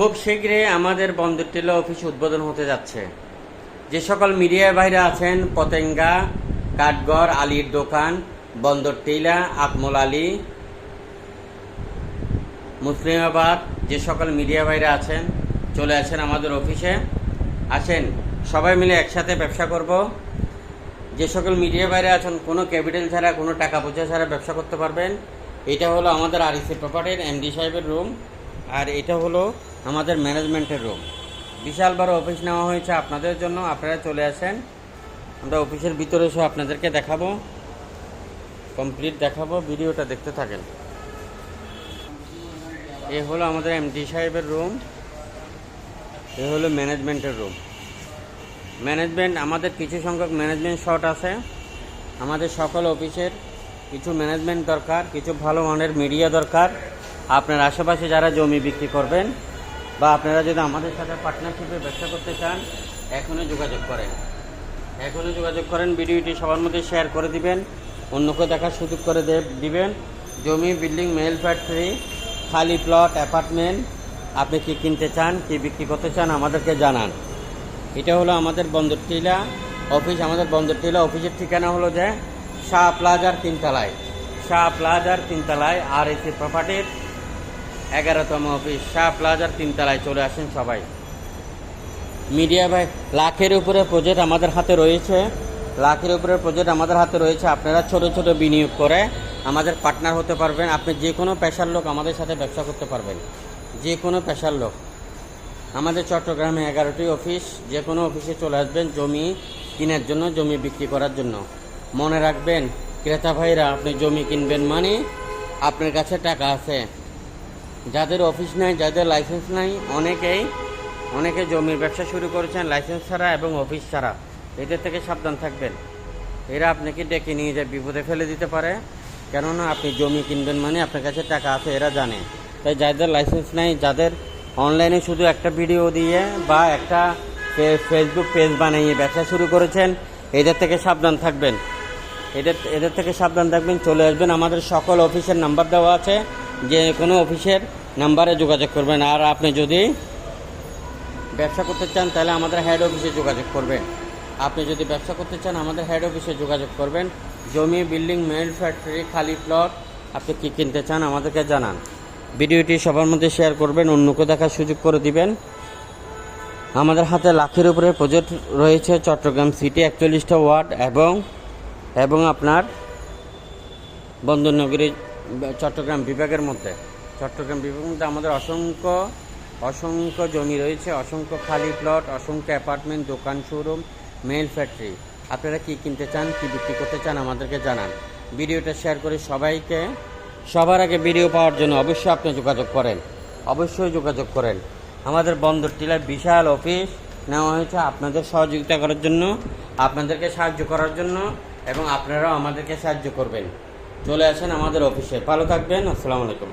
খুব শীঘ্রই আমাদের বন্দর টিলা অফিস উদ্বোধন হতে যাচ্ছে। যে সকল মিডিয়া ভাইরা আছেন, পতেঙ্গা, কাঠগড়, আলীর দোকান, বন্দর টিলা, আকমল আলী, মুসলিমাবাদ, যে সকল মিডিয়া ভাইরা আছেন, চলে আসেন আমাদের অফিসে। আসেন, সবাই মিলে একসাথে ব্যবসা করব। যে সকল মিডিয়া বাইরে আছেন, কোনো ক্যাপিটাল ছাড়া, কোনো টাকা পয়সা ছাড়া ব্যবসা করতে পারবেন। এটা হলো আমাদের আরইসি প্রপার্টির এমডি সাহেবের রুম আর এটা হলো আমাদের ম্যানেজমেন্টের রুম। বিশাল বড় অফিস নেওয়া হয়েছে আপনাদের জন্য। আপনারা চলে আসেন। আমরা অফিসের ভিতরে এসে আপনাদেরকে দেখাবো। কমপ্লিট দেখাবো। ভিডিওটা দেখতে থাকেন। এ হলো আমাদের এমডি সাহেবের রুম। এ হলো ম্যানেজমেন্টের রুম। ম্যানেজমেন্ট, আমাদের কিছু সংখ্যক ম্যানেজমেন্ট শট আছে। আমাদের সকল অফিসের কিছু ম্যানেজমেন্ট দরকার, কিছু ভালো মানের মিডিয়া দরকার। আপনার আশেপাশে যারা জমি বিক্রি করবেন বা আপনারা যদি আমাদের সাথে পার্টনারশিপে ব্যবসা করতে চান, এখনই যোগাযোগ করেন। এখনই যোগাযোগ করেন, ভিডিওটি সবার মধ্যে শেয়ার করে দিবেন, অন্যকে দেখার সুযোগ করে দিবেন। জমি বিল্ডিং মেল ফ্যাক্টরি খালি প্লট অ্যাপার্টমেন্ট আপনি কি কিনতে চান, কি বিক্রি করতে চান, আমাদেরকে জানান। এটা হলো আমাদের বন্দর টিলা অফিস। আমাদের বন্দর টিলা অফিসের ঠিকানা হলো যে শাহ প্লাজার তিনতলায়। শাহ প্লাজার তিনতলায় আর এসি প্রপার্টির এগারোতম অফিস, শাহ প্লাজার তিনতলায় চলে আসেন সবাই। মিডিয়া ভাই, লাখের উপরে প্রজেক্ট আমাদের হাতে রয়েছে। লাখের উপরে প্রজেক্ট আমাদের হাতে রয়েছে। আপনারা ছোট ছোট বিনিয়োগ করে আমাদের পার্টনার হতে পারবেন। আপনি যে কোনো পেশার লোক আমাদের সাথে ব্যবসা করতে পারবেন। যে কোনো পেশার লোক। আমাদের চট্টগ্রামে এগারোটি অফিস। যে কোনো অফিসে চলে আসবেন জমি কেনার জন্য, জমি বিক্রি করার জন্য। মনে রাখবেন, ক্রেতা ভাইরা, আপনি জমি কিনবেন মানে আপনার কাছে টাকা আছে। যাদের অফিস নাই, যাদের লাইসেন্স নাই, অনেকেই, অনেকে জমির ব্যবসা শুরু করেছেন লাইসেন্স ছাড়া এবং অফিস ছাড়া। এদের থেকে সাবধান থাকবেন। এরা আপনাকে ডেকে নিয়ে যায়, বিপদে ফেলে দিতে পারে। কেননা আপনি জমি কিনবেন মানে আপনার কাছে টাকা আছে, এরা জানে। তাই যাদের লাইসেন্স নাই, যাদের অনলাইনে শুধু একটা ভিডিও দিয়ে বা একটা ফেসবুক পেজ বানিয়ে ব্যবসা শুরু করেছেন, এদের থেকে সাবধান থাকবেন। এদের এদের থেকে সাবধান থাকবেন, চলে আসবেন। আমাদের সকল অফিসের নাম্বার দেওয়া আছে। যে কোনো অফিসের নাম্বারে যোগাযোগ করবেন। আর আপনি যদি ব্যবসা করতে চান, তাহলে আমাদের হেড অফিসে যোগাযোগ করবেন। আপনি যদি ব্যবসা করতে চান, আমাদের হেড অফিসে যোগাযোগ করবেন। জমি বিল্ডিং মেল ফ্যাক্টরি খালি প্লট আপনি কী কিনতে চান আমাদেরকে জানান। ভিডিওটি সবার মধ্যে শেয়ার করবেন, অন্যকে দেখার সুযোগ করে দিবেন। আমাদের হাতে লাখের উপরে প্রজেক্ট রয়েছে চট্টগ্রাম সিটি একচল্লিশটা ওয়ার্ড এবং এবং আপনার বন্দরনগরী চট্টগ্রাম বিভাগের মধ্যে, চট্টগ্রাম বিভাগের মধ্যে আমাদের অসংখ্য অসংখ্য জমি রয়েছে, অসংখ্য খালি প্লট অসংখ্য অ্যাপার্টমেন্ট দোকান শোরুম মেল ফ্যাক্টরি আপনারা কি কিনতে চান, কি বিক্রি করতে চান, আমাদেরকে জানান। ভিডিওটা শেয়ার করে সবাইকে, সবার আগে ভিডিও পাওয়ার জন্য অবশ্যই আপনি যোগাযোগ করেন। অবশ্যই যোগাযোগ করেন। আমাদের বন্দর টিলার বিশাল অফিস নেওয়া হয়েছে আপনাদের সহযোগিতা করার জন্য, আপনাদেরকে সাহায্য করার জন্য, এবং আপনারাও আমাদেরকে সাহায্য করবেন। চলে আসেন আমাদের অফিসে। ভালো থাকবেন আসসালামু আলাইকুম।